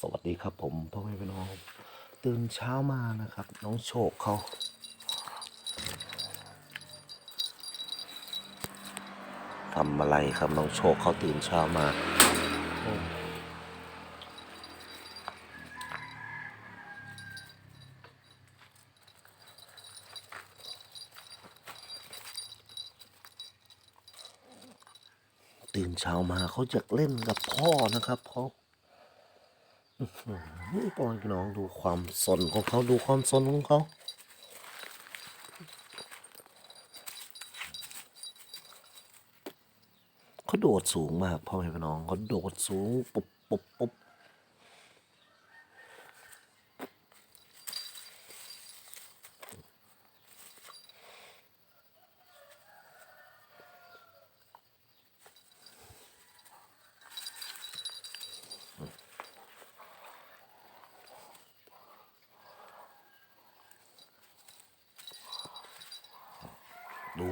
สวัสดีครับผมพ่อแม่พี่น้องตื่นเช้ามานะครับ น้องโชคเขาทำอะไรครับน้องโชคเขาตื่นเช้ามาตื่นเช้ามาเขาจะเล่นกับพ่อนะครับเขา นี่ปอยน้องดูความสนของเขาดูความสนของเขาเขาโดดสูงมากพ่อแม่พี่น้องเขาโดดสูงปุ๊บปุ๊บปุ๊บดู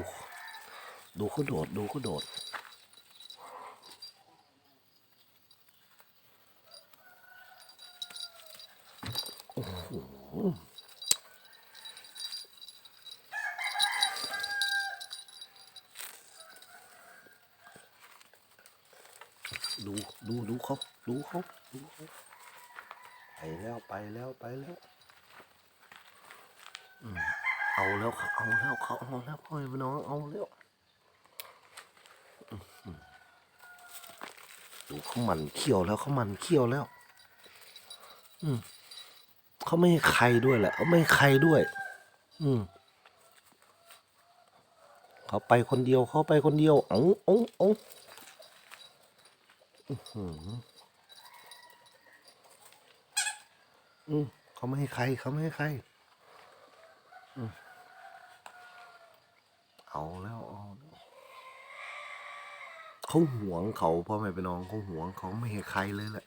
ดูเขาโดด ดูเขาโดดดู ดู ดูเขาดูเขาดูเขาไปแล้วไปแล้วไปแล้วเอาแล้วเขาเอาแล้วเขาเอาแล้วพ่อพี่น้องเอาแล้วอื้อหือดู เขาหมันเขี้ยวแล้วเขาหมันเขี้ยวแล้ว อืมเขาไม่ใครด้วยแหละเขาไม่ใครด้วย อืมเขาไปคนเดียวเขาไปคนเดียวเอ้าเอ้าเอ้าอืมอืมเขาไม่ให้ใครเขาไม่ให้ใคร อืมเอาแล้ว เขาหวงเขาพ่อแม่พี่น้องเขาหวงเขาไม่ให้ใครเลยแหละ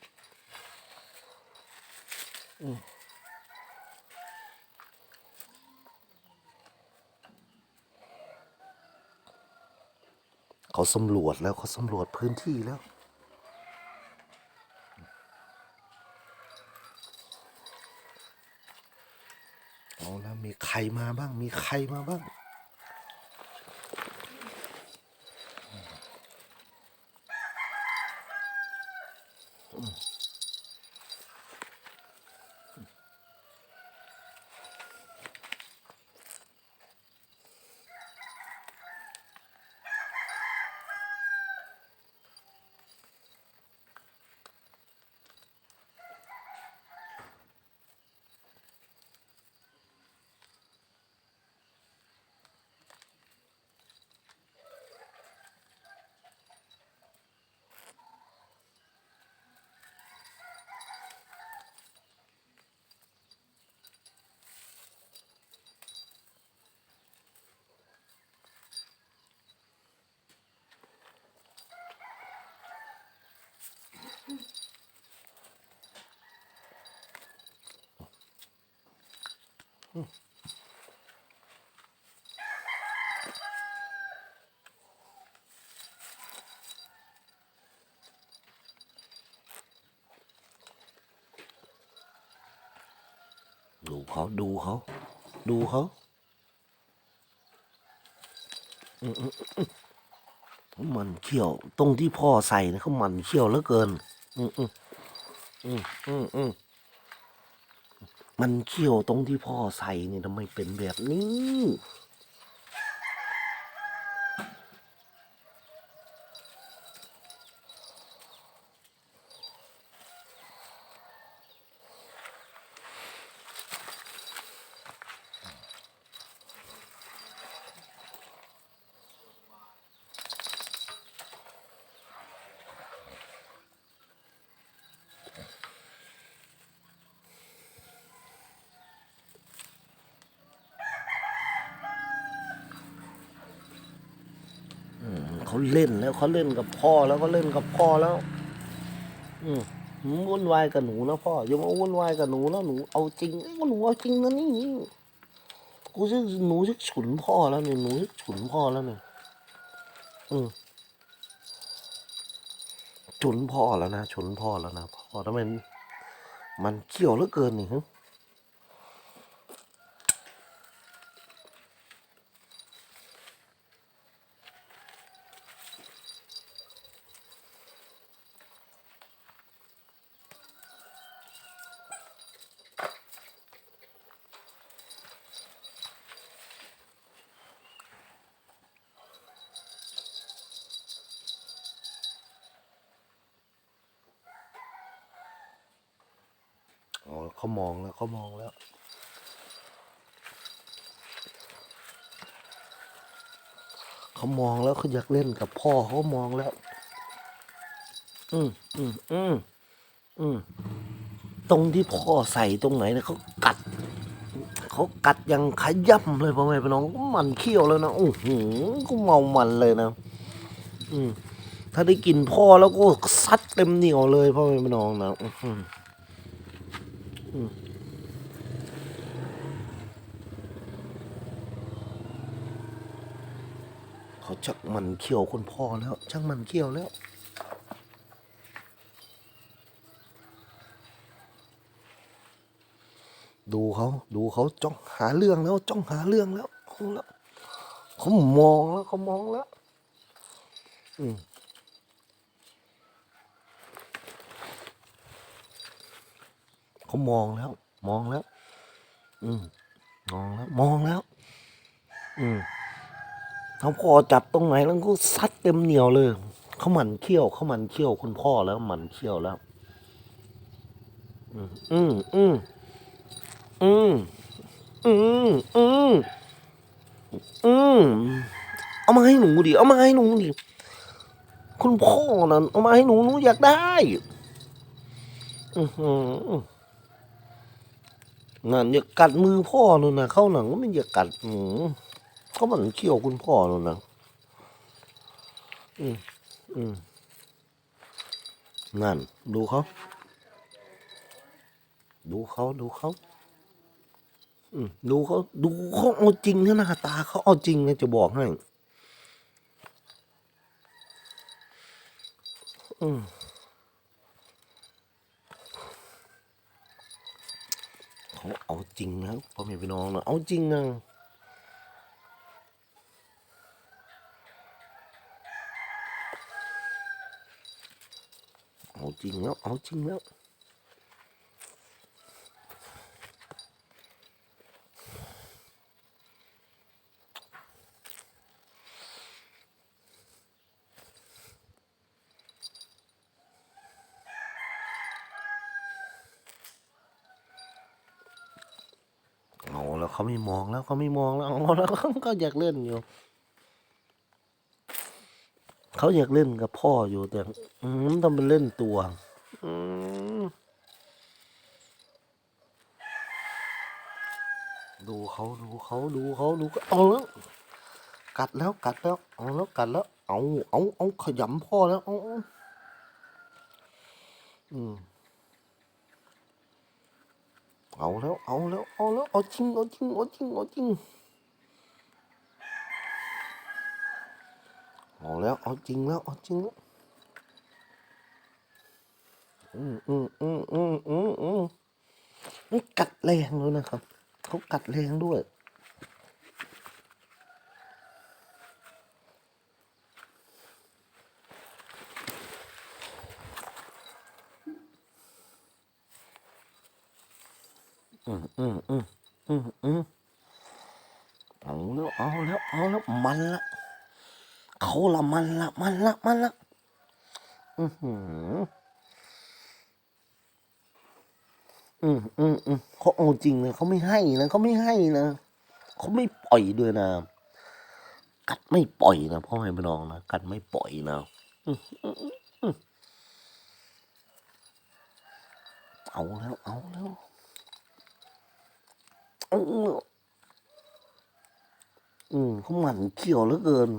เขาสำรวจแล้วเขาสำรวจพื้นที่แล้วเอาแล้วมีใครมาบ้าง มีใครมาบ้าง ดูเขาดูเขาดูเขาอืมันเขี้ยว ตรงที่พ่อใส่นะเขามันเขี้ยวเหลือเกิน อืมอืมอืมอืมอื มันเขี้ยวตรงที่พ่อใส่นี่ทำไมเป็นแบบนี้ เขาเล่นแล้วเขาเล่นกับพ่อแล้วเขาเล่นกับพ่อแล้ว อืมหนูวุ่นวายกับหนูนะพ่ออย่ามาวุ่นวายกับหนูแล้วหนูเอาจริงก็หนูเอาจริงนะนี่กูจะหนูจะฉุนพ่อแล้วเนี่ยหนูจะฉุนพ่อแล้วเนี่ยอืมฉุนพ่อแล้วนะฉุนพ่อแล้วนะพ่อทำไมมันเขี้ยวเหลือเกินนี่ฮะ อ๋อเขามองแล้วเขามองแล้ว เขามองแล้วเขาอยากเล่นกับพ่อเขามองแล้ว อืมอืมอืมอืมตรงที่พ่อใส่ตรงไหนเนี่ยเขากัดเขากัดอยังขย่ำเลยพ่อแม่พี่น้องมันเขี้ยวแล้วนะโอ้โหก็เมามันเลยนะ อืมถ้าได้กินพ่อแล้วก็ซัดเต็มเหนียวเลยพ่อแม่พี่น้องนะอืม เขาชักมันเขี้ยวคุณพ่อแล้วชักมันเขี้ยวแล้วดูเขาดูเขาจ้องหาเรื่องแล้วจ้องหาเรื่องแล้วเอาแล้วเขามองแล้วเขามองแล้ว อืม เขามองแล้ว มองแล้ว อืมมองแล้ว มองแล้ว อืมเขาพอจับตรงไหนแล้วก็ซัดเต็มเหนียวเลยเขาหมันเขี้ยวเขาหมันเขี้ยวคุณพ่อแล้วหมันเขี้ยวแล้ว อืมอืมอืมอืมอืมอืมอืมเอามาให้หนูดิเอามาให้หนูดิคุณพ่อนั่นเอามาให้หนูหนูอยากได้ อือหือ นั่นอยากกัดมือพ่อนู่นนะเข้าหนังก็ไม่อยากกัดหนูเขามันเขี้ยวคุณพ่อนู่นนะอืมอืมนั่น ดูเขา ดูเขาดูเขาอืมดูเขาดูเขาเอาจริงนะหน้าตาเขาเอาจริงนะจะบอกให้ อืม เขาเอาจริงนะพ่อแม่พี่น้องนะเอาจริงนะเอาจริงแล้ว เอาจริงแล้ว เขาไม่มองแล้วเขาไม่มองแล้วเอาแล้วเขาก็อยากเล่นอยู่เขาอยากเล่นกับพ่ออยู่แต่อืมต้องไปเล่นตัวดูเขาดูเขาดูเขาดูเขาเอาแล้วกัดแล้วกัดแล้วเอาแล้วกัดแล้ว เอาเอาเอาขยำพ่อแล้วเอาเอาอืม เอาแล้ว เอาแล้ว เอาแล้ว เอาจริง เอาจริง เอาจริง เอาจริง เอาแล้ว เอาจริงแล้ว เอาจริงแล้ว อืมอืมอืมอืมอืมอืมกัดแรงเลยนะครับ เขากัดแรงด้วย อืมอืมอืมอืมอืมเอาแล้วเอาแล้วเอาแล้วมันละเขาละมันละมันละมันละอือหืออืมอืมอืมเขาเอาจริงเลยเขาไม่ให้นะเขาไม่ให้นะเขาไม่ปล่อยด้วยนะกัดไม่ปล่อยนะพ่อแม่พี่น้องนะกัดไม่ปล่อยนะอือเอาแล้วเอาแล้ว อืมเขาหมั่นเขียวเหลือเกิน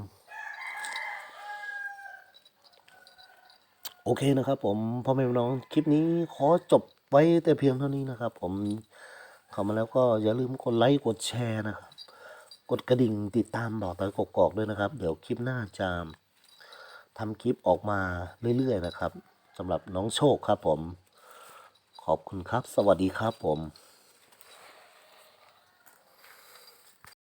โอเคนะครับผมพ่อแม่น้องคลิปนี้ขอจบไว้แต่เพียงเท่านี้นะครับ ผมเข้ามาแล้วก็อย่าลืมกดไลค์กดแชร์นะครับ กดกระดิ่งติดตามบอกตอกกอกด้วยนะครับ เดี๋ยวคลิปหน้าจะทำคลิปออกมาเรื่อยๆนะครับสำหรับน้องโชคครับผม ขอบคุณครับ สวัสดีครับผม